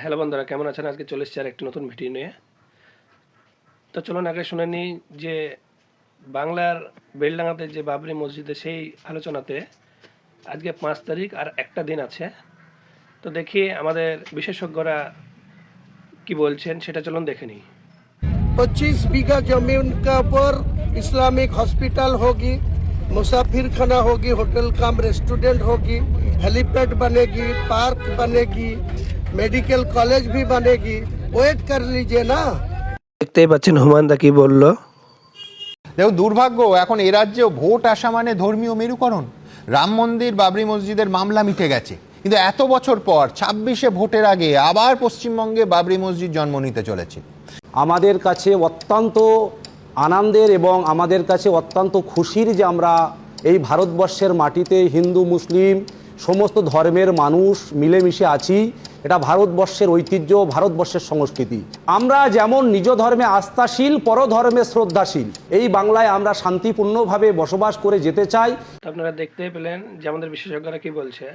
Hello বন্ধুরা কেমন আছেন আজকে চলে এসেছি আর একটি নতুন ভিডিও নিয়ে তো চলুন আগে শুনে নিই যে বাংলার বেলডাঙ্গাতে যে বাবরি মসজিদে সেই আলোচনাতে আজকে পাঁচ তারিখ আর একটা দিন আছে তো দেখি আমাদের বিশেষজ্ঞরা কি বলছেন সেটা চলুন দেখে নিই 25 बीघा जमीन का ऊपर इस्लामिक हॉस्पिटल होगी मुसाफिर खाना होगी होटल कम रेस्टोरेंट होगी हेलीपैड बनेगी पार्क बनेगी मेडिकल कॉलेज भी बनेगी वेट कर लीजिए ना দেখতেই পাচ্ছেন হুমানদা কি বললো দেখো দুর্ভাগ্য এখন এ রাজ্যেও ভোট আসা মানে ধর্মীয় মেরুকরণ রাম মন্দির বাবরি মসজিদের মামলা মিটে গেছে কিন্তু এত বছর পর ছাব্বিশে ভোটের আগে আবার পশ্চিমবঙ্গে বাবরি মসজিদ জন্ম নিতে চলেছে আমাদের কাছে অত্যন্ত আনন্দের এবং আমাদের কাছে অত্যন্ত খুশির যে আমরা এই ভারতবর্ষের মাটিতে হিন্দু মুসলিম সমস্ত ধর্মের মানুষ মিলেমিশে আছি এটা ভারতবর্ষের ঐতিহ্য, ভারতবর্ষের সংস্কৃতি। আমরা যেমন নিজ ধর্মে আস্থাশীল, পরধর্মে শ্রদ্ধাশীল, এই বাংলায় আমরা শান্তিপূর্ণভাবে বসবাস করে যেতে চাই। আপনারা দেখতে পেলেন যে আমাদের বিশেষজ্ঞরা কি বলছে?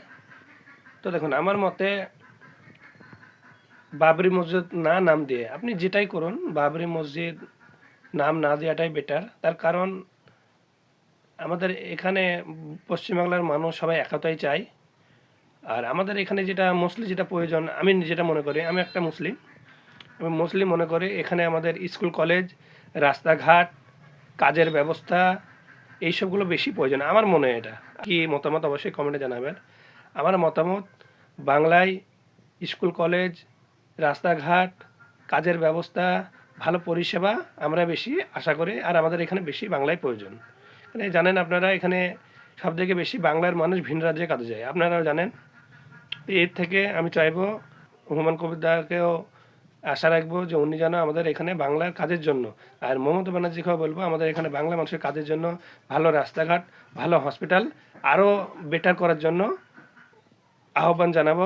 তো দেখুন, আমার মতে বাবরি মসজিদ না নাম দিয়ে, আপনি যেটাই করুন, বাবরি মসজিদ নাম না দেওয়াটাই বেটার তার কারণ আমাদের এখানে পশ্চিমবাংলার মানুষ সবাই একাতাই চায়। আর আমাদের এখানে যেটা মোস্টলি যেটা প্রয়োজন, আমি যেটা মনে করি, আমি একটা মুসলিম, আমি মুসলিম মনে করি এখানে আমাদের স্কুল, কলেজ, রাস্তাঘাট, কাজের ব্যবস্থা, এইসবগুলো বেশি প্রয়োজন। আমার মনে হয় এটা। কি মতামত অবশ্যই কমেন্টে জানাবেন। আমার মতামত, বাংলায় স্কুল, কলেজ, রাস্তাঘাট, কাজের ব্যবস্থা, ভালো পরিষেবা আমরা বেশি আশা করি, আর আমাদের এখানে বেশি বাংলায় প্রয়োজন। জানেন আপনারা, এখানে সব থেকে বেশি বাংলার মানুষ ভিন রাজ্যে কাজে যায়। আপনারাও জানেন? এর থেকে আমি চাইব হুমায়ুন কবিরদাকেও আশা রাখব যে উনি যেন আমাদের এখানে বাংলার কাজের জন্য, আর মমতা ব্যানার্জিকেও বলব আমাদের এখানে বাংলা মানুষের কাজের জন্য ভালো রাস্তাঘাট, ভালো হসপিটাল আরও বেটার করার জন্য আহ্বান জানাব।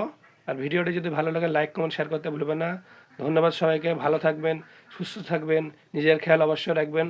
আর ভিডিওটি যদি ভালো লাগে লাইক কমেন্ট শেয়ার করতে ভুলবেন না। ধন্যবাদ সবাইকে, ভালো থাকবেন, সুস্থ থাকবেন, নিজের খেয়াল অবশ্যই রাখবেন।